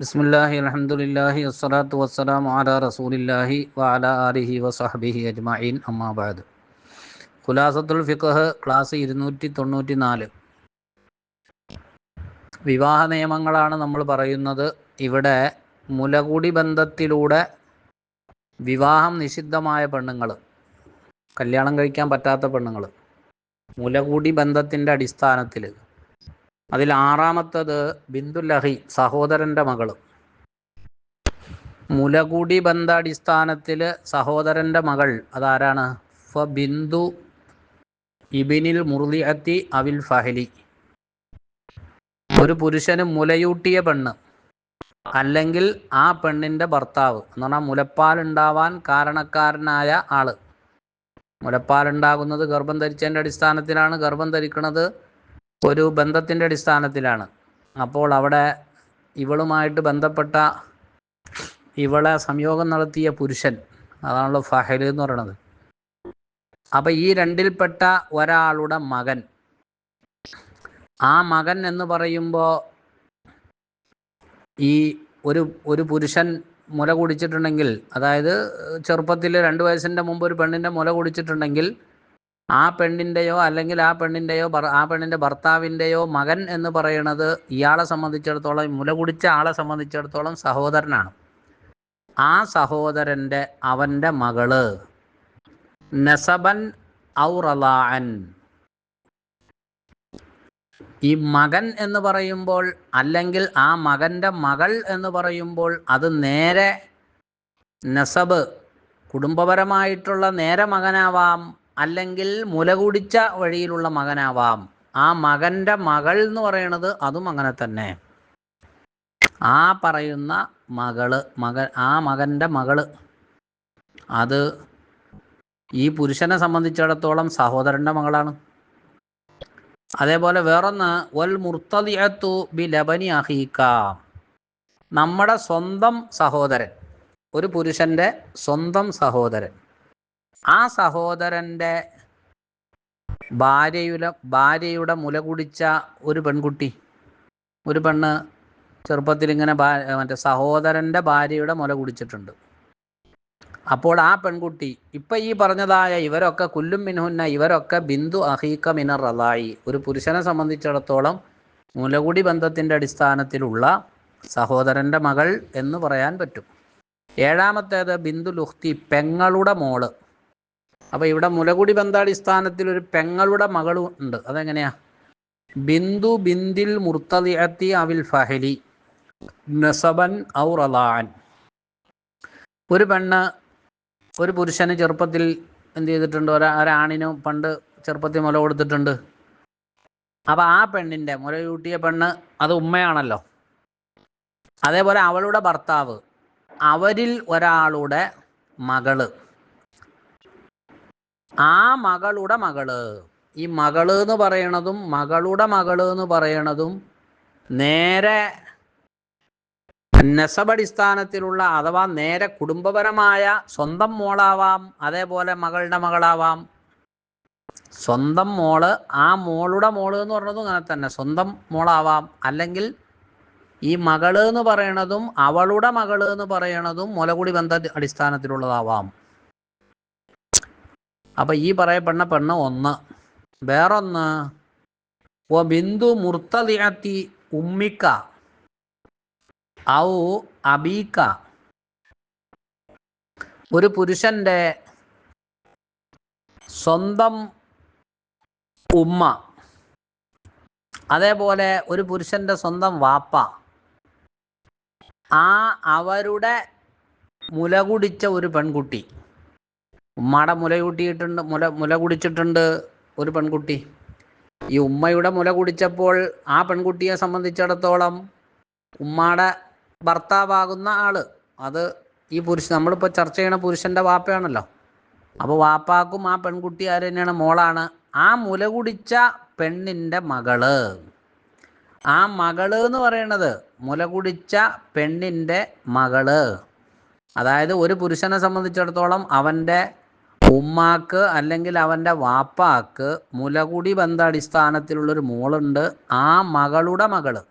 ബിസ്മില്ലാഹി അലഹമുല്ലാഹി വസ്സലാത്തു വസ്സലാം അലാ റസൂലില്ലാഹി വാല ആലിഹി വസഹ്ബിഹി അജ്മഈൻ. അമ്മാബാദ് ഖുലാസത്തുൽ ഫിഖഹ് ക്ലാസ് ഇരുന്നൂറ്റി തൊണ്ണൂറ്റി നാല് വിവാഹ നിയമങ്ങളാണ് നമ്മൾ പറയുന്നത്. ഇവിടെ മുലകുടി ബന്ധത്തിലൂടെ വിവാഹം നിഷിദ്ധമായ പെണ്ണുങ്ങൾ കല്യാണം കഴിക്കാൻ പറ്റാത്ത പെണ്ണുങ്ങൾ മുലകൂടി ബന്ധത്തിന്റെ അടിസ്ഥാനത്തിൽ അതിൽ ആറാമത്തത് ബിന്ദുലഹി സഹോദരന്റെ മകൾ. മുലകുടി ബന്ധാടിസ്ഥാനത്തിൽ സഹോദരന്റെ മകൾ അതാരാണ്? ഫ ബിന്ദു ഇബിനിൽ മുർലിഅത്തി അവിൽ ഫഹലി. ഒരു പുരുഷന് മുലയൂട്ടിയ പെണ്ണ് അല്ലെങ്കിൽ ആ പെണ്ണിന്റെ ഭർത്താവ് എന്ന് പറഞ്ഞാൽ മുലപ്പാലുണ്ടാവാൻ കാരണക്കാരനായ ആൾ. മുലപ്പാലുണ്ടാകുന്നത് ഗർഭം ധരിച്ചതിന്റെ അടിസ്ഥാനത്തിലാണ്. ഗർഭം ധരിക്കുന്നത് ഒരു ബന്ധത്തിന്റെ അടിസ്ഥാനത്തിലാണ്. അപ്പോൾ അവിടെ ഇവളുമായിട്ട് ബന്ധപ്പെട്ട ഇവളെ സംയോഗം നടത്തിയ പുരുഷൻ അതാണല്ലോ ഫഹൽ എന്ന് പറയുന്നത് അപ്പം ഈ രണ്ടിൽപ്പെട്ട ഒരാളുടെ മകൻ ആ മകൻ എന്ന് പറയുമ്പോൾ ഈ ഒരു ഒരു പുരുഷൻ മുല കുടിച്ചിട്ടുണ്ടെങ്കിൽ അതായത് ചെറുപ്പത്തിൽ രണ്ട് വയസ്സിന്റെ മുമ്പ് ഒരു പെണ്ണിന്റെ മുല കുടിച്ചിട്ടുണ്ടെങ്കിൽ ആ പെണ്ണിന്റെയോ അല്ലെങ്കിൽ ആ പെണ്ണിന്റെയോ ആ പെണ്ണിന്റെ ഭർത്താവിന്റെയോ മകൻ എന്ന് പറയുന്നത് ഇയാളെ സംബന്ധിച്ചിടത്തോളം മുല കുടിച്ച ആളെ സംബന്ധിച്ചിടത്തോളം സഹോദരനാണ്. ആ സഹോദരന്റെ അവന്റെ മകൾ നസബൻ ഔറലാൻ ഈ മകൻ എന്ന് പറയുമ്പോൾ അല്ലെങ്കിൽ ആ മകന്റെ മകൾ എന്ന് പറയുമ്പോൾ അത് നേരെ നസബ് കുടുംബപരമായിട്ടുള്ള നേരെ മകനാവാം. അല്ലെങ്കിൽ മുല കുടിച്ച വഴിയിലുള്ള മകനാവാം. ആ മകന്റെ മകൾ എന്ന് പറയുന്നത് അതും അങ്ങനെ തന്നെ. ആ പറയുന്ന മകൾ മകൻ ആ മകന്റെ മകൾ. അത് ഈ പുരുഷനെ സംബന്ധിച്ചിടത്തോളം സഹോദരന്റെ മകളാണ്. അതേപോലെ വേറൊന്ന് വൽ മുർത്തതിയത്തു ബി ലബനി അഹീക്ക. നമ്മുടെ സ്വന്തം സഹോദരൻ ഒരു പുരുഷന്റെ സ്വന്തം സഹോദരൻ. ആ സഹോദരന്റെ ഭാര്യയുടെ ഭാര്യയുടെ മുല കുടിച്ച ഒരു പെൺകുട്ടി ഒരു പെണ്ണ് ചെറുപ്പത്തിൽ ഇങ്ങനെ മറ്റേ സഹോദരന്റെ ഭാര്യയുടെ മുല കുടിച്ചിട്ടുണ്ട്. അപ്പോൾ ആ പെൺകുട്ടി ഇപ്പം ഈ പറഞ്ഞതായ ഇവരൊക്കെ കുല്ലും മിൻഹുന്ന ഇവരൊക്കെ ബിന്ദു അഹീക്ക മിനർ റലായി ഒരു പുരുഷനെ സംബന്ധിച്ചിടത്തോളം മുലകുടി ബന്ധത്തിന്റെ അടിസ്ഥാനത്തിലുള്ള സഹോദരന്റെ മകൾ എന്ന് പറയാൻ പറ്റും. ഏഴാമത്തേത് ബിന്ദു ലുഹ്തി പെങ്ങളുടെ മോൾ. അപ്പോൾ ഇവിടെ മുലകുടി ബന്ധാടിസ്ഥാനത്തിൽ ഒരു പെങ്ങളുടെ മകളും ഉണ്ട്. അതെങ്ങനെയാ? ബിന്ദു ബിന്ദിൽ മുർത്തലിഅത്തി അവിൽ ഫഹലി. നസബൻ ഔ ഒരു പെണ്ണ് ഒരു പുരുഷന് ചെറുപ്പത്തിൽ എന്ത് ചെയ്തിട്ടുണ്ട്? ഒരാ ഒരാണിന് പണ്ട് ചെറുപ്പത്തിൽ മുല കൊടുത്തിട്ടുണ്ട്. അപ്പോൾ ആ പെണ്ണിന്റെ മുലയൂട്ടിയ പെണ്ണ് അത് ഉമ്മയാണല്ലോ. അതേപോലെ അവളുടെ ഭർത്താവ് അവരിൽ ഒരാളുടെ മകൾ. ആ മകളുടെ മകൾ. ഈ മകൾ എന്ന് പറയണതും മകളുടെ മകൾ എന്ന് പറയണതും നേരെ നസബടിസ്ഥാനത്തിലുള്ള അഥവാ നേരെ കുടുംബപരമായ സ്വന്തം മോളാവാം അതേപോലെ മകളുടെ മകളാവാം. സ്വന്തം മോൾ ആ മോളുടെ മോൾ എന്ന് പറഞ്ഞതും അങ്ങനെ തന്നെ സ്വന്തം മോളാവാം. അല്ലെങ്കിൽ ഈ മകൾ എന്ന് പറയണതും അവളുടെ മകൾ എന്ന് പറയണതും മുലകുടി ബന്ധ അടിസ്ഥാനത്തിലുള്ളതാവാം. അപ്പൊ ഈ പറയപ്പെടുന്ന പെണ്ണ് ഒന്ന്. വേറൊന്ന് ഓ ബിന്ദു മുർത്തലിയത്തി ഉമ്മിക്ക ഔ അബീക്ക. ഒരു പുരുഷന്റെ സ്വന്തം ഉമ്മ അതേപോലെ ഒരു പുരുഷന്റെ സ്വന്തം വാപ്പ ആ അവരുടെ മുല കുടിച്ച ഒരു പെൺകുട്ടി. ഉമ്മയുടെ മുല കൂട്ടിയിട്ടുണ്ട് മുല മുല കുടിച്ചിട്ടുണ്ട് ഒരു പെൺകുട്ടി. ഈ ഉമ്മയുടെ മുല കുടിച്ചപ്പോൾ ആ പെൺകുട്ടിയെ സംബന്ധിച്ചിടത്തോളം ഉമ്മാടെ ഭർത്താവാകുന്ന ആൾ അത് ഈ പുരുഷൻ നമ്മളിപ്പോൾ ചർച്ച ചെയ്യണ പുരുഷന്റെ വാപ്പയാണല്ലോ. അപ്പോൾ വാപ്പാക്കും ആ പെൺകുട്ടി ആര് തന്നെയാണ്? മോളാണ്. ആ മുല കുടിച്ച പെണ്ണിന്റെ മകൾ. ആ മകൾ എന്ന് പറയണത് മുല കുടിച്ച പെണ്ണിന്റെ മകൾ. അതായത് ഒരു പുരുഷനെ സംബന്ധിച്ചിടത്തോളം അവന്റെ ഉമ്മാക്ക് അല്ലെങ്കിൽ അവന്റെ വാപ്പാക്ക് മുലകുടി ബന്ധാടിസ്ഥാനത്തിലുള്ളൊരു മോളുണ്ട്. ആ മകളുടെ മകൾ.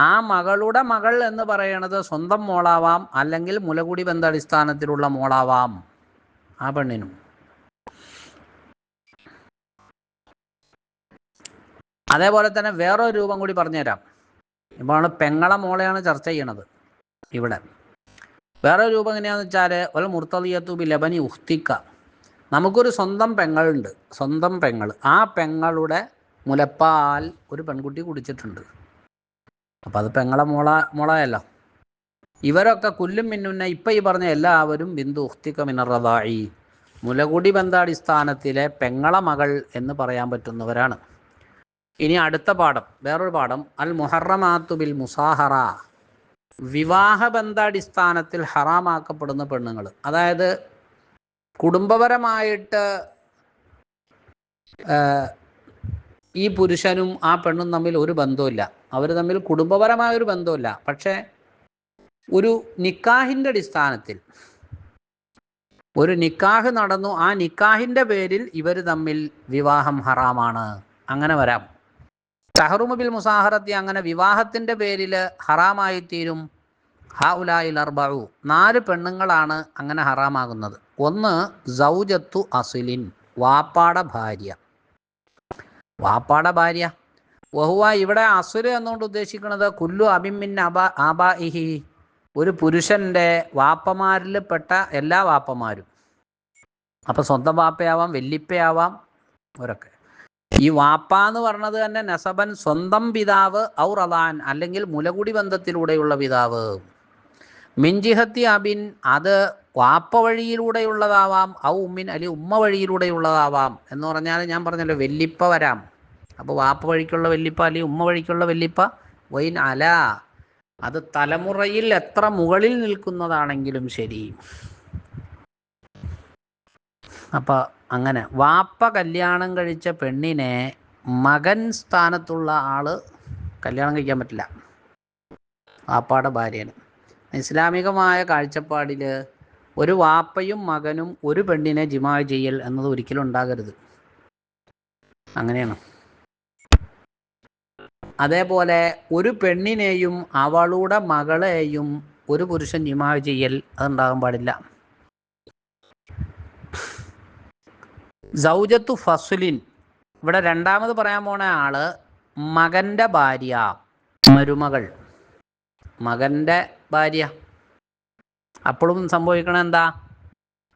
ആ മകളുടെ മകൾ എന്ന് പറയണത് സ്വന്തം മോളാവാം അല്ലെങ്കിൽ മുലകുടി ബന്ധാടിസ്ഥാനത്തിലുള്ള മോളാവാം. ആ പെണ്ണിനും. അതേപോലെ തന്നെ വേറൊരു രൂപം കൂടി പറഞ്ഞുതരാം. ഇപ്പോൾ പെങ്ങളെ മോളെയാണ് ചർച്ച ചെയ്യണത് ഇവിടെ. വേറെ രൂപം എങ്ങനെയാണെന്ന് വെച്ചാൽ ഒരു മുർത്തലിയത്തു ബി ലബനി ഉഹ്തിക്ക. നമുക്കൊരു സ്വന്തം പെങ്ങളുണ്ട് സ്വന്തം പെങ്ങൾ ആ പെങ്ങളുടെ മുലപ്പാൽ ഒരു പെൺകുട്ടി കുടിച്ചിട്ടുണ്ട്. അപ്പം അത് പെങ്ങളെ മോള മോളയല്ല. ഇവരൊക്കെ കുല്ലും മിന്നുന്ന ഇപ്പം ഈ പറഞ്ഞ എല്ലാവരും ബിന്ദു ഉഹ്തിക്ക മിനറദായി മുലകുടി ബന്ധാടിസ്ഥാനത്തിലെ പെങ്ങള മകൾ എന്ന് പറയാൻ പറ്റുന്നവരാണ്. ഇനി അടുത്ത പാഠം വേറൊരു പാഠം. അൽ മുഹറമാത്തു ബിൽ മുസാഹറ. വിവാഹബന്ധാടിസ്ഥാനത്തിൽ ഹറാമാക്കപ്പെടുന്ന പെണ്ണുങ്ങൾ അതായത് കുടുംബപരമായിട്ട് ഈ പുരുഷനും ആ പെണ്ണും തമ്മിൽ ഒരു ബന്ധമില്ല അവർ തമ്മിൽ കുടുംബപരമായ ഒരു ബന്ധമില്ല പക്ഷേ ഒരു നിക്കാഹിന്റെ അടിസ്ഥാനത്തിൽ ഒരു നിക്കാഹ് നടന്നു ആ നിക്കാഹിന്റെ പേരിൽ ഇവർ തമ്മിൽ വിവാഹം ഹറാമാണ്. അങ്ങനെ വരാം. തഹറുമുബിൽ മുസാഹറത്തി അങ്ങനെ വിവാഹത്തിന്റെ പേരിൽ ഹറാമായി തീരും ഹ ഉലായിൽ അർബു നാല് പെണ്ണുങ്ങളാണ് അങ്ങനെ ഹറാമാകുന്നത്. ഒന്ന് സൗജത്തു അസുലിൻ വാപ്പാട ഭാര്യ. വാപ്പാട ഭാര്യ. വഹുവ ഇവിടെ അസുര് എന്നുകൊണ്ട് ഉദ്ദേശിക്കുന്നത് കുല്ലു അബിമിൻ അബ ആബാഇഹി. ഒരു പുരുഷന്റെ വാപ്പമാരിൽ പെട്ട എല്ലാ വാപ്പമാരും. അപ്പം സ്വന്തം വാപ്പയാവാം വെല്ലിപ്പയാവാം അവരൊക്കെ. ഈ വാപ്പ എന്ന് പറഞ്ഞത് തന്നെ നസബൻ സ്വന്തം പിതാവ് ഔർ അതാൻ അല്ലെങ്കിൽ മുലകുടി ബന്ധത്തിലൂടെയുള്ള പിതാവ്. മിൻജിഹത്തി അബിൻ അത് വാപ്പ വഴിയിലൂടെയുള്ളതാവാം ഔ ഉമ്മിൻ അല്ലെ ഉമ്മ വഴിയിലൂടെയുള്ളതാവാം എന്ന് പറഞ്ഞാൽ ഞാൻ പറഞ്ഞല്ലോ വെല്ലിപ്പ വരാം. അപ്പോൾ വാപ്പ വഴിക്കുള്ള വെല്ലിപ്പ അല്ലെങ്കിൽ ഉമ്മ വഴിക്കുള്ള വെല്ലിപ്പ വൈൻ അല. അത് തലമുറയിൽ എത്ര മുകളിൽ നിൽക്കുന്നതാണെങ്കിലും ശരി. അപ്പോൾ അങ്ങനെ വാപ്പ കല്യാണം കഴിച്ച പെണ്ണിനെ മകൻ സ്ഥാനത്തുള്ള ആൾ കല്യാണം കഴിക്കാൻ പറ്റില്ല. വാപ്പാടെ ഭാര്യന് ഇസ്ലാമികമായ കാഴ്ചപ്പാടിൽ ഒരു വാപ്പയും മകനും ഒരു പെണ്ണിനെ ജിമാ ചെയ്യൽ എന്നത് ഒരിക്കലും ഉണ്ടാകരുത്. അങ്ങനെയാണ്. അതേപോലെ ഒരു പെണ്ണിനെയും അവളുടെ മകളെയും ഒരു പുരുഷൻ ജിമാ ചെയ്യൽ അതുണ്ടാകാൻ പാടില്ല. സൗജത്തു ഫസുലിൻ. ഇവിടെ രണ്ടാമത് പറയാൻ പോണ ആൾ മകന്റെ ഭാര്യ മരുമകൾ. മകന്റെ ഭാര്യ. അപ്പോഴും സംഭവിക്കണ എന്താ?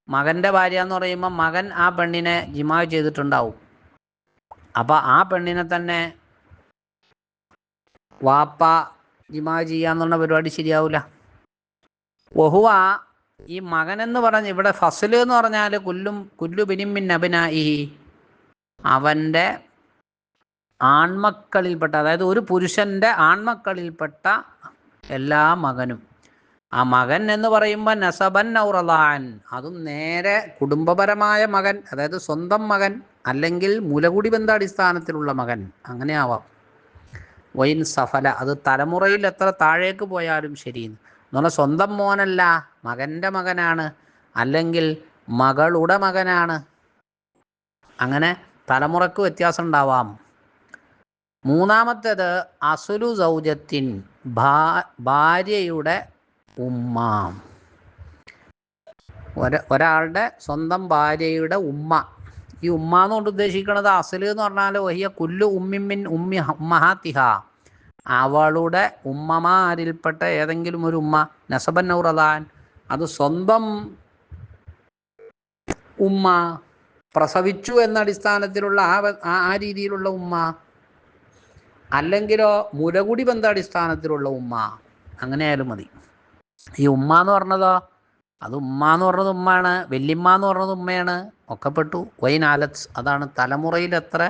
മകന്റെ ഭാര്യ എന്ന് പറയുമ്പോൾ മകൻ ആ പെണ്ണിനെ ജിമാ ചെയ്തിട്ടുണ്ടാവും. അപ്പൊ ആ പെണ്ണിനെ തന്നെ വാപ്പ ജിമാ ചെയ്യാന്നുള്ള പരിപാടി ശരിയാവൂല. ഒഹുവ ഈ മകൻ എന്ന് പറഞ്ഞ ഇവിടെ ഫസൽ എന്ന് പറഞ്ഞാൽ കുല്ലും കുല്ലു ബിനിമിൻ അബിനായി അവന്റെ ആൺമക്കളിൽപ്പെട്ട അതായത് ഒരു പുരുഷന്റെ ആൺമക്കളിൽപ്പെട്ട എല്ലാ മകനും. ആ മകൻ എന്ന് പറയുമ്പോൾ നസബൻ ഔറലാൻ അതും നേരെ കുടുംബപരമായ മകൻ അതായത് സ്വന്തം മകൻ അല്ലെങ്കിൽ മുലകുടി ബന്ധാടിസ്ഥാനത്തിലുള്ള മകൻ. അങ്ങനെ ആവാം വൈൻ സഫല അത് തലമുറയിൽ എത്ര താഴേക്ക് പോയാലും ശരി പറഞ്ഞാൽ സ്വന്തം മോനല്ല മകന്റെ മകനാണ് അല്ലെങ്കിൽ മകളുടെ മകനാണ്. അങ്ങനെ തലമുറയ്ക്ക് വ്യത്യാസം ഉണ്ടാവാം. മൂന്നാമത്തേത് അസുലു സൗജത്തിൻ ഭാര്യയുടെ ഉമ്മ. ഒരാളുടെ സ്വന്തം ഭാര്യയുടെ ഉമ്മ. ഈ ഉമ്മ എന്നുകൊണ്ട് ഉദ്ദേശിക്കുന്നത് അസൽ എന്ന് പറഞ്ഞാൽ വഹിയ കുല്ലു ഉമ്മിമിൻ ഉമ്മി ഉമ്മഹാത്തിഹ അവളുടെ ഉമ്മമാരിൽപ്പെട്ട ഏതെങ്കിലും ഒരു ഉമ്മ നസബൻ അത് സ്വന്തം ഉമ്മ പ്രസവിച്ചു എന്ന അടിസ്ഥാനത്തിലുള്ള ആ ആ രീതിയിലുള്ള ഉമ്മ അല്ലെങ്കിലോ മുലകുടി ബന്ധാടിസ്ഥാനത്തിലുള്ള ഉമ്മ അങ്ങനെയായാലും മതി. ഈ ഉമ്മ എന്ന് പറഞ്ഞതോ അത് ഉമ്മ എന്ന് പറഞ്ഞത് ഉമ്മയാണ് വെല്ലിമ്മ എന്ന് പറഞ്ഞത് ഉമ്മയാണ് ഒക്കെ പെട്ടു. വൈൻ ആലത്സ് അതാണ് തലമുറയിൽ എത്ര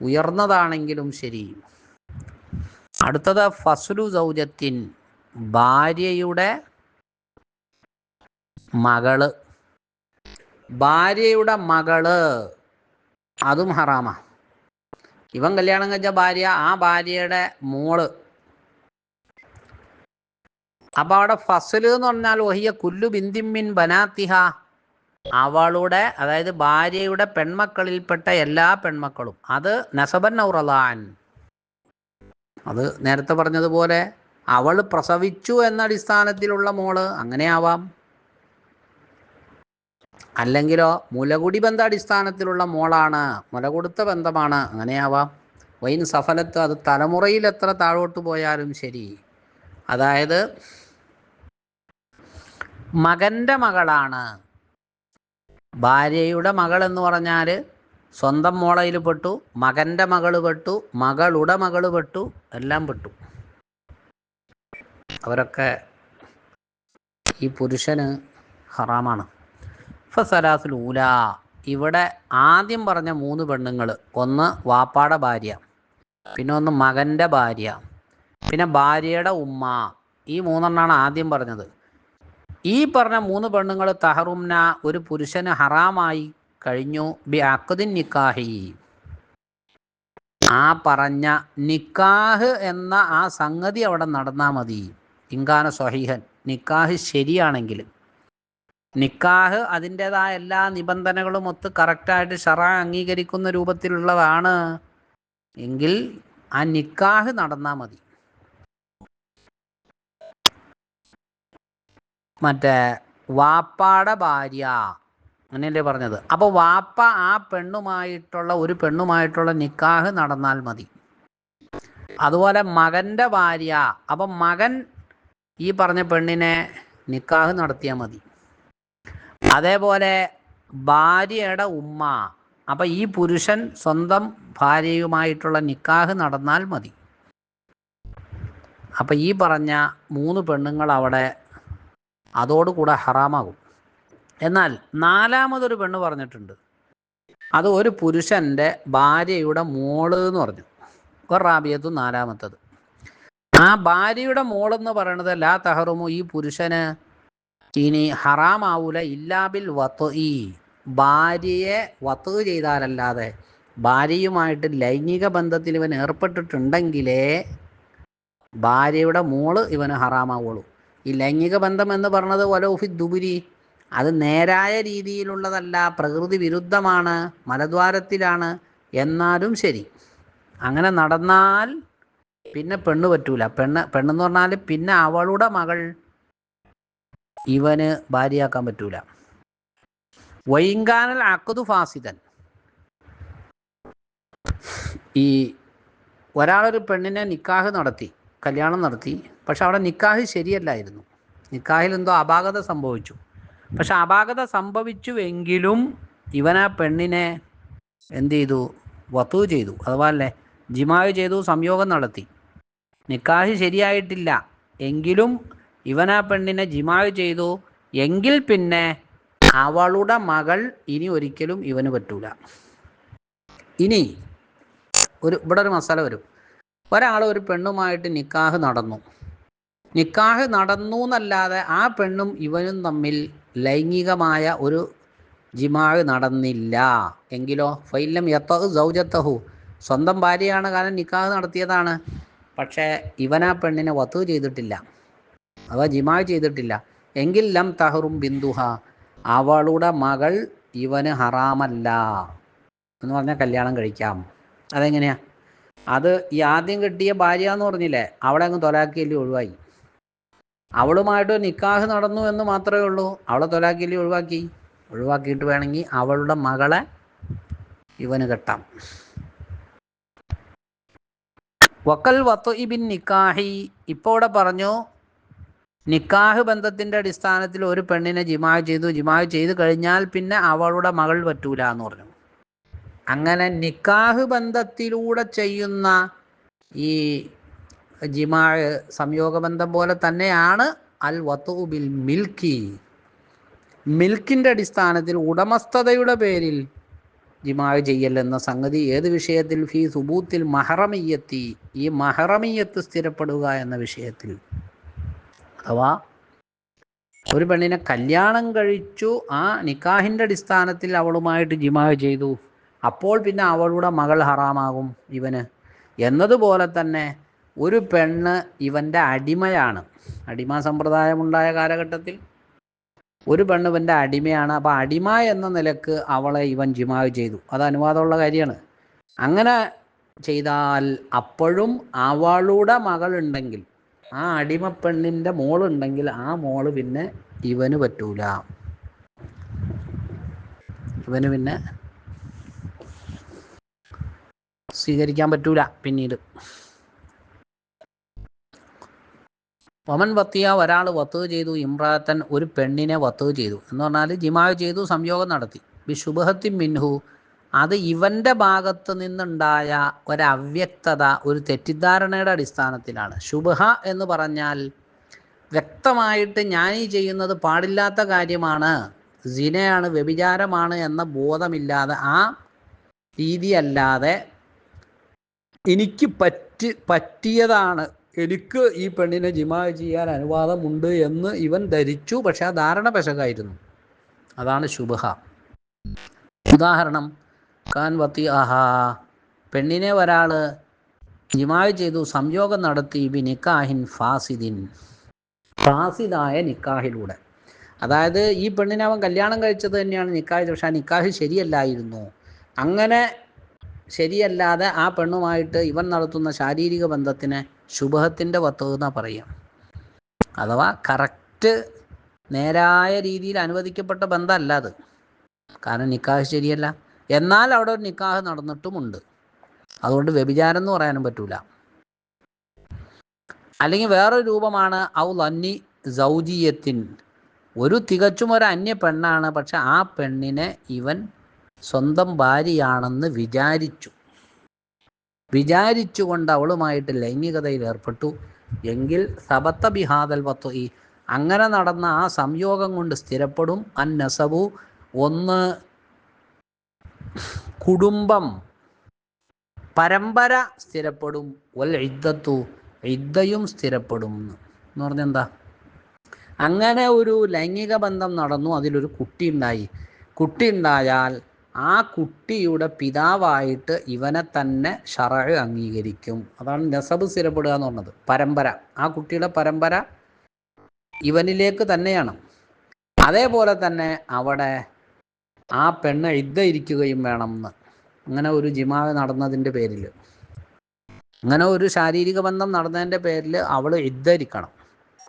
ഉയർന്നതാണെങ്കിലും ശരി. അടുത്തത് ഫസുലു സൗജത്തിൻ ഭാര്യയുടെ മകൾ. ഭാര്യയുടെ മകൾ അതും ഹറാമാ. ഇവൻ കല്യാണം കഴിച്ച ഭാര്യ ആ ഭാര്യയുടെ മോൾ. അപ്പൊ അവിടെ ഫസൽ എന്ന് പറഞ്ഞാൽ വഹിയ കുല്ലു ബിന്ദിമിൻ ബനാത്തിഹ. അവളുടെ അതായത് ഭാര്യയുടെ പെൺമക്കളിൽപ്പെട്ട എല്ലാ പെൺമക്കളും. അത് നസബൻ ഔറലാൻ അത് നേരത്തെ പറഞ്ഞതുപോലെ അവൾ പ്രസവിച്ചു എന്ന അടിസ്ഥാനത്തിലുള്ള മോൾ അങ്ങനെ ആവാം അല്ലെങ്കിലോ മുലകുടി ബന്ധ അടിസ്ഥാനത്തിലുള്ള മോളാണ് മുല കൊടുത്ത ബന്ധമാണ് അങ്ങനെയാവാം. വൈൻ സഫലത്ത് അത് തലമുറയിൽ എത്ര താഴോട്ട് പോയാലും ശരി. അതായത് മകന്റെ മകളാണ്. ഭാര്യയുടെ മകൾ എന്ന് പറഞ്ഞാൽ സ്വന്തം മോളയിൽ പെട്ടു മകന്റെ മകൾ പെട്ടു മകളുടെ മകൾ പെട്ടു എല്ലാം പെട്ടു. അവരൊക്കെ ഈ പുരുഷന് ഹറാമാണ്. ഫസലാസുൽ ഊല. ഇവിടെ ആദ്യം പറഞ്ഞ മൂന്ന് പെണ്ണുങ്ങൾ ഒന്ന് വാപ്പാടെ ഭാര്യ പിന്നെ ഒന്ന് മകന്റെ ഭാര്യ പിന്നെ ഭാര്യയുടെ ഉമ്മ. ഈ മൂന്നെണ്ണാണ് ആദ്യം പറഞ്ഞത്. ഈ പറഞ്ഞ മൂന്ന് പെണ്ണുങ്ങൾ തഹറുംന ഒരു പുരുഷന് ഹറാമായി കഴിഞ്ഞു. ബി അക്കുദിൻ നിക്കാഹി. ആ പറഞ്ഞ നിക്കാഹ് എന്ന ആ സംഗതി അവിടെ നടന്നാൽ മതി. ഇങ്കാന സ്വഹീഹൻ. നിക്കാഹ് ശരിയാണെങ്കിൽ. നിക്കാഹ് അതിന്റെതായ എല്ലാ നിബന്ധനകളും ഒത്ത് കറക്റ്റായിട്ട് ഷറ അംഗീകരിക്കുന്ന രൂപത്തിലുള്ളതാണ്. എങ്കിൽ ആ നിക്കാഹ് നടന്നാൽ മതി. മറ്റേ വാപ്പാടെ ഭാര്യ. അങ്ങനെയല്ലേ പറഞ്ഞത്. അപ്പോൾ വാപ്പ ആ പെണ്ണുമായിട്ടുള്ള ഒരു പെണ്ണുമായിട്ടുള്ള നിക്കാഹ് നടന്നാൽ മതി. അതുപോലെ മകന്റെ ഭാര്യ അപ്പം മകൻ ഈ പറഞ്ഞ പെണ്ണിനെ നിക്കാഹ് നടത്തിയാൽ മതി. അതേപോലെ ഭാര്യയുടെ ഉമ്മ അപ്പം ഈ പുരുഷൻ സ്വന്തം ഭാര്യയുമായിട്ടുള്ള നിക്കാഹ് നടന്നാൽ മതി. അപ്പം ഈ പറഞ്ഞ മൂന്ന് പെണ്ണുങ്ങൾ അവിടെ അതോടുകൂടെ ഹറാമാകും. എന്നാൽ നാലാമതൊരു പെണ്ണ് പറഞ്ഞിട്ടുണ്ട്. അത് ഒരു പുരുഷന്റെ ഭാര്യയുടെ മോൾ എന്ന് പറഞ്ഞു. റാബിയത്തു നാലാമത്തത്. ആ ഭാര്യയുടെ മോളെന്ന് പറയണത് ലാ തഹറുമു ഈ പുരുഷന് ഇനി ഹറാമാവൂല ഇല്ലാബിൽ വത്ത് ഈ ഭാര്യയെ വത്ത് ചെയ്താലല്ലാതെ ഭാര്യയുമായിട്ട് ലൈംഗിക ബന്ധത്തിൽ ഇവൻ ഏർപ്പെട്ടിട്ടുണ്ടെങ്കിലേ ഭാര്യയുടെ മോൾ ഇവന് ഹറാമാവുള്ളൂ. ഈ ലൈംഗിക ബന്ധം എന്ന് പറഞ്ഞത് വലോഫി ദുബുരി. അത് നേരായ രീതിയിലുള്ളതല്ല പ്രകൃതി വിരുദ്ധമാണ് മലദ്വാരത്തിലാണ് എന്നാലും ശരി. അങ്ങനെ നടന്നാൽ പിന്നെ പെണ്ണ് പറ്റൂല. പെണ്ണ് പെണ്ണെന്ന് പറഞ്ഞാൽ പിന്നെ അവളുടെ മകൾ ഇവന് ഭാര്യയാക്കാൻ പറ്റൂല. വൈങ്കാനൽ അക്കതു ഫാസിദൻ. ഈ ഒരാളൊരു പെണ്ണിനെ നിക്കാഹ് നടത്തി കല്യാണം നടത്തി പക്ഷെ അവിടെ നിക്കാഹ് ശരിയല്ലായിരുന്നു. നിക്കാഹിൽ എന്തോ അപാകത സംഭവിച്ചു. പക്ഷെ അപാകത സംഭവിച്ചുവെങ്കിലും ഇവൻ ആ പെണ്ണിനെ എന്ത് ചെയ്തു? വത്തു ചെയ്തു. അഥവാ അല്ലേ? ജിമാവ് ചെയ്തു സംയോഗം നടത്തി. നിക്കാഹ് ശരിയായിട്ടില്ല. എങ്കിലും ഇവൻ ആ പെണ്ണിനെ ജിമാവ് ചെയ്തു. എങ്കിൽ പിന്നെ അവളുടെ മകൾ ഇനി ഒരിക്കലും ഇവന് പറ്റൂല. ഇനി ഒരു ഇവിടെ ഒരു മസാല വരും. ഒരാൾ ഒരു പെണ്ണുമായിട്ട് നിക്കാഹ് നടന്നു. നിക്കാഹ് നടന്നു എന്നല്ലാതെ ആ പെണ്ണും ഇവനും തമ്മിൽ ലൈംഗികമായ ഒരു ജിമാഹ് നടന്നില്ല. എങ്കിലോ? ഫൈലം യത്തഹു സൗജത്തഹു. സ്വന്തം ഭാര്യയാണ് കാരണം നിക്കാഹ് നടത്തിയതാണ്. പക്ഷേ ഇവനാ പെണ്ണിനെ വത്തു ചെയ്തിട്ടില്ല. അവ ജിമാഹ് ചെയ്തിട്ടില്ല. എങ്കിൽ ലം തഹറും ബിന്ദുഹ. അവളുടെ മകൾ ഇവന് ഹറാമല്ല. എന്ന് പറഞ്ഞാൽ കല്യാണം കഴിക്കാം. അതെങ്ങനെയാ? അത് ഈ ആദ്യം കിട്ടിയ ഭാര്യ എന്ന് പറഞ്ഞില്ലേ? അവളെ അങ്ങ് തൊലാക്കിയല്ലേ ഒഴിവായി. അവളുമായിട്ട് നിക്കാഹ് നടന്നു എന്ന് മാത്രമേ ഉള്ളൂ. അവളെ തൊലാക്കിലി ഒഴിവാക്കി. ഒഴിവാക്കിയിട്ട് വേണമെങ്കിൽ അവളുടെ മകളെ ഇവന് കെട്ടാം. വക്കൽ വത്തു ഇബിൻ നിക്കാഹി. ഇപ്പോൾ ഇവിടെ പറഞ്ഞു നിക്കാഹ് ബന്ധത്തിന്റെ അടിസ്ഥാനത്തിൽ ഒരു പെണ്ണിനെ ജിമാഹ് ചെയ്തു. ജിമാഹ് ചെയ്തു കഴിഞ്ഞാൽ പിന്നെ അവളുടെ മകൾ പറ്റൂല എന്ന് പറഞ്ഞു. അങ്ങനെ നിക്കാഹ് ബന്ധത്തിലൂടെ ചെയ്യുന്ന ഈ ജിമാഴ് സംയോഗബന്ധം പോലെ തന്നെയാണ് അൽ വത്തു ബിൽ മിൽക്കി. മിൽക്കിന്റെ അടിസ്ഥാനത്തിൽ ഉടമസ്ഥതയുടെ പേരിൽ ജിമാ ചെയ്യൽ എന്ന സംഗതി ഏത് വിഷയത്തിൽ? ഫീ സുബൂത്തിൽ മഹറമിയത്തി ഈ മഹറമിയത്ത് സ്ഥിരപ്പെടുക എന്ന വിഷയത്തിൽ. അഥവാ ഒരു പെണ്ണിനെ കല്യാണം കഴിച്ചു ആ നിക്കാഹിന്റെ അടിസ്ഥാനത്തിൽ അവളുമായിട്ട് ജിമാ ചെയ്തു അപ്പോൾ പിന്നെ അവളുടെ മകൾ ഹറാമാകും ഇവന്. എന്നതുപോലെ തന്നെ ഒരു പെണ്ണ് ഇവന്റെ അടിമയാണ്. അടിമ സമ്പ്രദായമുണ്ടായ കാലഘട്ടത്തിൽ ഒരു പെണ്ണ് ഇവന്റെ അടിമയാണ്. അപ്പോൾ അടിമ എന്ന നിലയ്ക്ക് അവളെ ഇവൻ ജിമാവ് ചെയ്തു. അത് അനുവാദമുള്ള കാര്യമാണ്. അങ്ങനെ ചെയ്താൽ അപ്പോഴും അവളുടെ മകളുണ്ടെങ്കിൽ ആ അടിമ പെണ്ണിന്റെ മോളുണ്ടെങ്കിൽ ആ മോൾ പിന്നെ ഇവന് പറ്റൂല. ഇവന് പിന്നെ സ്വീകരിക്കാൻ പറ്റൂല പിന്നീട്. ഒമൻ വത്തിയ ഒരാൾ വത്തു ചെയ്തു ഇമ്രാത്തൻ ഒരു പെണ്ണിനെ വത്തു ചെയ്തു എന്ന് പറഞ്ഞാൽ ജിമാവ് ചെയ്തു സംയോഗം നടത്തി. ബി ശുഭഹത്തി മിൻഹു അത് ഇവന്റെ ഭാഗത്ത് നിന്നുണ്ടായ ഒരവ്യക്തത ഒരു തെറ്റിദ്ധാരണയുടെ അടിസ്ഥാനത്തിലാണ്. ശുഭഹ എന്ന് പറഞ്ഞാൽ വ്യക്തമായിട്ട് ഞാൻ ഈ ചെയ്യുന്നത് പാടില്ലാത്ത കാര്യമാണ് സിനയാണ് വ്യഭിചാരമാണ് എന്ന ബോധമില്ലാതെ ആ രീതിയല്ലാതെ എനിക്ക് പറ്റി പറ്റിയതാണ് എനിക്ക് ഈ പെണ്ണിനെ ജിമാ ചെയ്യാൻ അനുവാദമുണ്ട് എന്ന് ഇവൻ ധരിച്ചു പക്ഷെ ആ ധാരണ പെശകായിരുന്നു. അതാണ് ശുഭഹ. ഉദാഹരണം കാൻ വത്തി ആഹാ. പെണ്ണിനെ ഒരാൾ ജിമാവ് ചെയ്തു സംയോഗം നടത്തി ബി നിക്കാഹിൻ ഫാസിദിൻ. ഫാസിദായ നിക്കാഹിലൂടെ. അതായത് ഈ പെണ്ണിനെ അവൻ കല്യാണം കഴിച്ചത് തന്നെയാണ് നിക്കാഹ് പക്ഷെ ആ നിക്കാഹ് ശരിയല്ലായിരുന്നു. അങ്ങനെ ശരിയല്ലാതെ ആ പെണ്ണുമായിട്ട് ഇവൻ നടത്തുന്ന ശാരീരിക ബന്ധത്തിന് ശുഭത്തിന്റെ വത്ത് എന്നാ പറയാം. അഥവാ കറക്റ്റ് നേരായ രീതിയിൽ അനുവദിക്കപ്പെട്ട ബന്ധമല്ല അത്. കാരണം നിക്കാഹ് ശരിയല്ല. എന്നാൽ അവിടെ ഒരു നിക്കാഹ് നടന്നിട്ടുമുണ്ട്. അതുകൊണ്ട് വ്യഭിചാരം എന്ന് പറയാനും പറ്റൂല. അല്ലെങ്കിൽ വേറൊരു രൂപമാണ് ഔ ലന്നി സൗജീയത്തിൻ. ഒരു തികച്ചും ഒരു അന്യ പെണ്ണാണ് പക്ഷെ ആ പെണ്ണിനെ ഇവൻ സ്വന്തം ഭാര്യയാണെന്ന് വിചാരിച്ചു. വിചാരിച്ചുകൊണ്ട് അവളുമായിട്ട് ലൈംഗികതയിൽ ഏർപ്പെട്ടു. എങ്കിൽ സബത്ത ബിഹാദൽ വത്തു. ഈ അങ്ങനെ നടന്ന ആ സംയോഗം കൊണ്ട് സ്ഥിരപ്പെടും. അൻ നസബു ഒന്ന് കുടുംബം പരമ്പര സ്ഥിരപ്പെടും. വൽ ഇദ്ദത്തു ഇദ്ദയും സ്ഥിരപ്പെടും എന്ന്. പറഞ്ഞാൽ എന്താ? അങ്ങനെ ഒരു ലൈംഗിക ബന്ധം നടന്നു. അതിലൊരു കുട്ടി ഉണ്ടായി കുട്ടി ഉണ്ടായാൽ ആ കുട്ടിയുടെ പിതാവായിട്ട് ഇവനെ തന്നെ ഷറ അംഗീകരിക്കും. അതാണ് നെസബ് സ്ഥിരപ്പെടുക എന്ന് പറഞ്ഞത്. പരമ്പര. ആ കുട്ടിയുടെ പരമ്പര ഇവനിലേക്ക് തന്നെയാണ്. അതേപോലെ തന്നെ അവിടെ ആ പെണ്ണ് ഇദ്ദ ഇരിക്കുകയും വേണം എന്ന് അങ്ങനെ ഒരു ജിമാവ് നടന്നതിന്റെ പേരിൽ. അങ്ങനെ ഒരു ശാരീരിക ബന്ധം നടന്നതിന്റെ പേരിൽ അവൾ ഇദ്ധരിക്കണം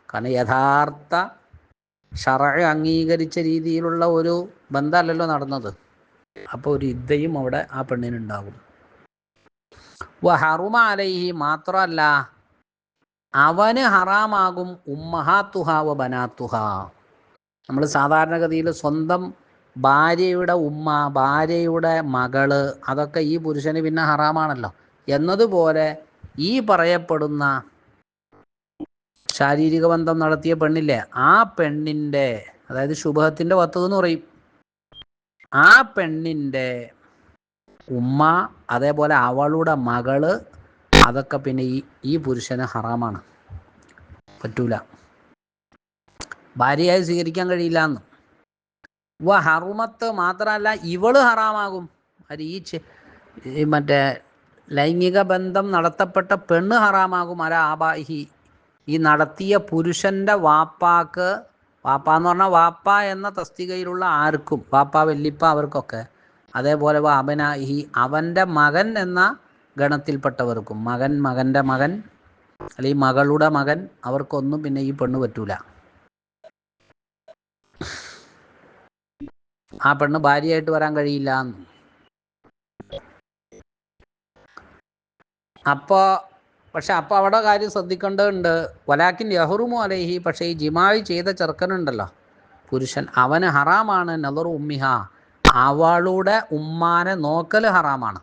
കാരണം യഥാർത്ഥ ഷറ അംഗീകരിച്ച രീതിയിലുള്ള ഒരു ബന്ധമല്ലല്ലോ നടന്നത്. അപ്പോൾ ഒരു ഇദ്ദയും അവിടെ ആ പെണ്ണിനുണ്ടാകും ഹറുമ അലൈഹി മാത്രമല്ല അവന് ഹറാമാകും ഉമ്മഹാത്തുഹ വ ബനാത്തുഹ. നമ്മൾ സാധാരണഗതിയിൽ സ്വന്തം ഭാര്യയുടെ ഉമ്മ ഭാര്യയുടെ മകൾ അതൊക്കെ ഈ പുരുഷന് പിന്നെ ഹറാമാണല്ലോ. എന്നതുപോലെ ഈ പറയപ്പെടുന്ന ശാരീരിക ബന്ധം നടത്തിയ പെണ്ണില്ലേ ആ പെണ്ണിന്റെ അതായത് ശുഭത്തിന്റെ വത്തത് എന്ന് പറയും. ആ പെണ്ണിന്റെ ഉമ്മ അതേപോലെ അവളുടെ മകൾ അതൊക്കെ പിന്നെ ഈ ഈ പുരുഷന് ഹറാമാണ്. പറ്റൂല. ഭാര്യയായി സ്വീകരിക്കാൻ കഴിയില്ല എന്ന് വ ഹറുമത്ത് മാത്രമല്ല ഇവൾ ഹറാമാകും. അത് ഈ മറ്റേ ലൈംഗിക ബന്ധം നടത്തപ്പെട്ട പെണ്ണ് ഹറാമാകും. അല ആബാഹി ഈ നടത്തിയ പുരുഷന്റെ വാപ്പാക്ക് വാപ്പ എന്ന് പറഞ്ഞാൽ വാപ്പ എന്ന തസ്തികയിലുള്ള ആർക്കും വാപ്പ വല്ലിപ്പ അവർക്കൊക്കെ അതേപോലെ അബനാഹി അവന്റെ മകൻ എന്ന ഗണത്തിൽപ്പെട്ടവർക്കും മകൻ മകന്റെ മകൻ അല്ലെങ്കിൽ മകളുടെ മകൻ അവർക്കൊന്നും പിന്നെ ഈ പെണ്ണ് പറ്റൂല. ആ പെണ്ണ് ഭാര്യയായിട്ട് വരാൻ കഴിയില്ല എന്ന്. പക്ഷെ അപ്പോൾ അവിടെ കാര്യം ശ്രദ്ധിക്കേണ്ടതുണ്ട്. വലാക്കിൻ യഹറുമു അലൈഹി പക്ഷേ ഈ ജിമാവി ചെയ്ത ചെറുക്കനുണ്ടല്ലോ. പുരുഷൻ അവന് ഹറാമാണ്. നദർ ഉമ്മിഹ. അവളുടെ ഉമ്മാനെ നോക്കൽ ഹറാമാണ്.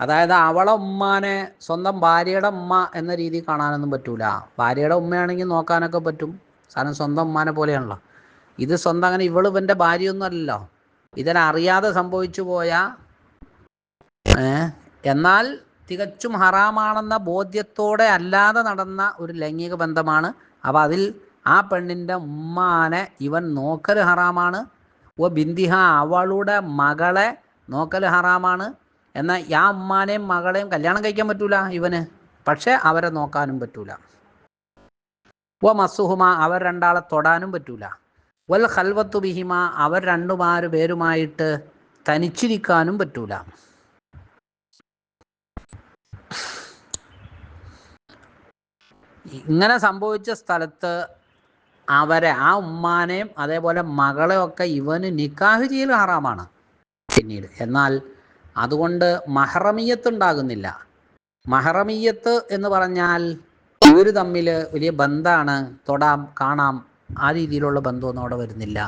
അതായത് അവളെ ഉമ്മാനെ സ്വന്തം ഭാര്യയുടെ ഉമ്മ എന്ന രീതിയിൽ കാണാനൊന്നും പറ്റൂല. ഭാര്യയുടെ ഉമ്മയാണെങ്കിൽ നോക്കാനൊക്കെ പറ്റും. കാരണം സ്വന്തം ഉമ്മാനെ പോലെയാണല്ലോ. ഇത് സ്വന്തം അങ്ങനെ ഇവൾ ഇവന്റെ ഭാര്യയൊന്നും അല്ലല്ലോ. ഇതിനറിയാതെ സംഭവിച്ചു പോയ എന്നാൽ തികച്ചും ഹറാമാണെന്ന ബോധ്യത്തോടെ അല്ലാതെ നടന്ന ഒരു ലൈംഗിക ബന്ധമാണ്. അപ്പോൾ അതിൽ ആ പെണ്ണിന്റെ ഉമ്മാനെ ഇവൻ നോക്കൽ ഹറാമാണ്. ഓ ബിന്ദിഹ അവളുടെ മകളെ നോക്കൽ ഹറാമാണ്. എന്നാൽ ആ ഉമ്മാനെയും മകളെയും കല്യാണം കഴിക്കാൻ പറ്റൂല ഇവന്. പക്ഷെ അവരെ നോക്കാനും പറ്റൂല. ഓ മസുഹുമ അവർ രണ്ടാളെ തൊടാനും പറ്റൂല. വൽ ഖൽവത്തു ബിഹിമ അവർ രണ്ടുമാര് പേരുമായിട്ട് തനിച്ചിരിക്കാനും പറ്റൂല. ഇങ്ങനെ സംഭവിച്ച സ്ഥലത്ത് അവരെ ആ ഉമ്മാനെയും അതേപോലെ മകളെ ഒക്കെ ഇവന് നിക്കാഹ് ചെയ്യൽ ഹറാമാണ് പിന്നീട്. എന്നാൽ അതുകൊണ്ട് മഹറമിയത്ത് ഉണ്ടാകുന്നില്ല. മഹറമിയത്ത് എന്ന് പറഞ്ഞാൽ ഇവർ തമ്മിൽ വലിയ ബന്ധമാണ് തൊടാം കാണാം ആ രീതിയിലുള്ള ബന്ധമൊന്നും അവിടെ വരുന്നില്ല.